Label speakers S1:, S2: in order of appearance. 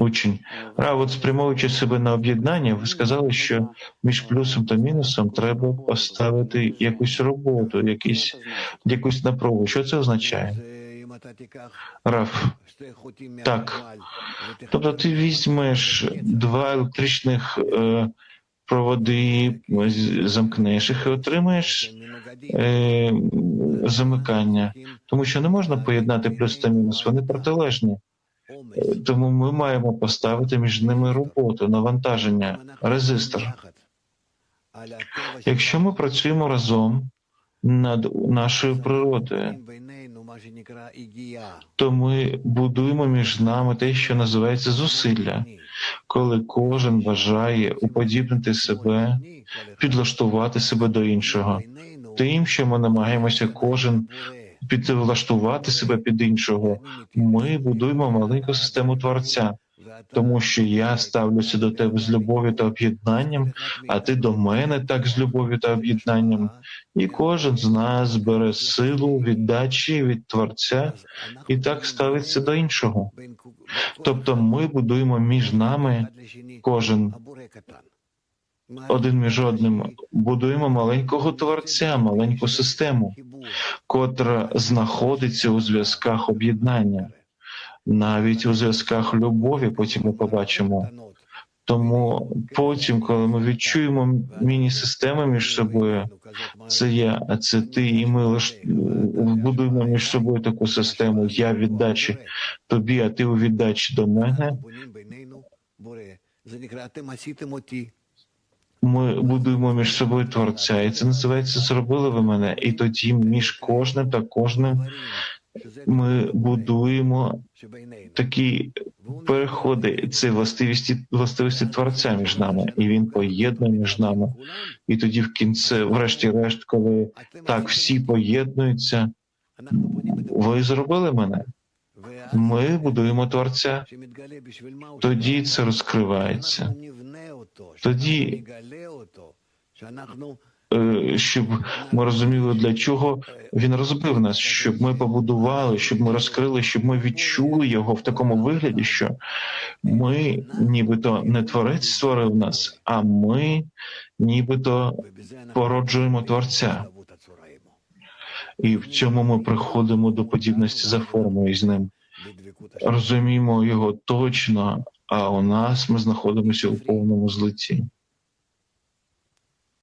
S1: Очень. Ра, от спрямовуючи себе на об'єднання, ви сказали, що між плюсом та мінусом треба поставити якусь роботу, якісь, якусь напругу. Що це означає? Раф, так. Тобто ти візьмеш два електричних е, проводи, замкнеш їх і отримаєш е, замикання. Тому що не можна поєднати плюс та мінус, вони протилежні. Е, Тому ми маємо поставити між ними роботу, навантаження, резистор. Якщо ми працюємо разом над нашою природою, то ми будуємо між нами те, що називається зусилля, коли кожен бажає уподібнити себе, підлаштувати себе до іншого. Тим, що ми намагаємося кожен підлаштувати себе під іншого, ми будуємо маленьку систему творця, тому що я ставлюся до тебе з любов'ю та об'єднанням, а ти до мене так з любов'ю та об'єднанням. І кожен з нас бере силу віддачі від творця і так ставиться до іншого. Тобто ми будуємо між нами кожен один між одним, будуємо маленького творця, маленьку систему, котра знаходиться у зв'язках об'єднання, навіть у зв'язках любові. Потім ми побачимо. Тому потім, коли ми відчуємо міні-системи між собою, це я, а це ти, і ми лиш будуємо між собою таку систему. Я віддачі тобі, а ти у віддачі до мене. Ми будуємо між собою творця, і це називається зробили ви мене. І тоді між кожним та кожним ми будуємо такі переходи. Це властивості властивості творця між нами, і він поєднує між нами. І тоді в кінці, врешті-решт, коли так всі поєднуються, ви зробили мене. Ми будуємо творця. Тоді це розкривається. Тоді щоб ми розуміли, для чого він розбив нас, щоб ми побудували, щоб ми розкрили, щоб ми відчули його в такому вигляді, що ми, нібито не творець створив нас, а ми нібито породжуємо творця. І в цьому ми приходимо до подібності за формою з ним. Розуміємо його точно, а у нас ми знаходимося у повному злитті.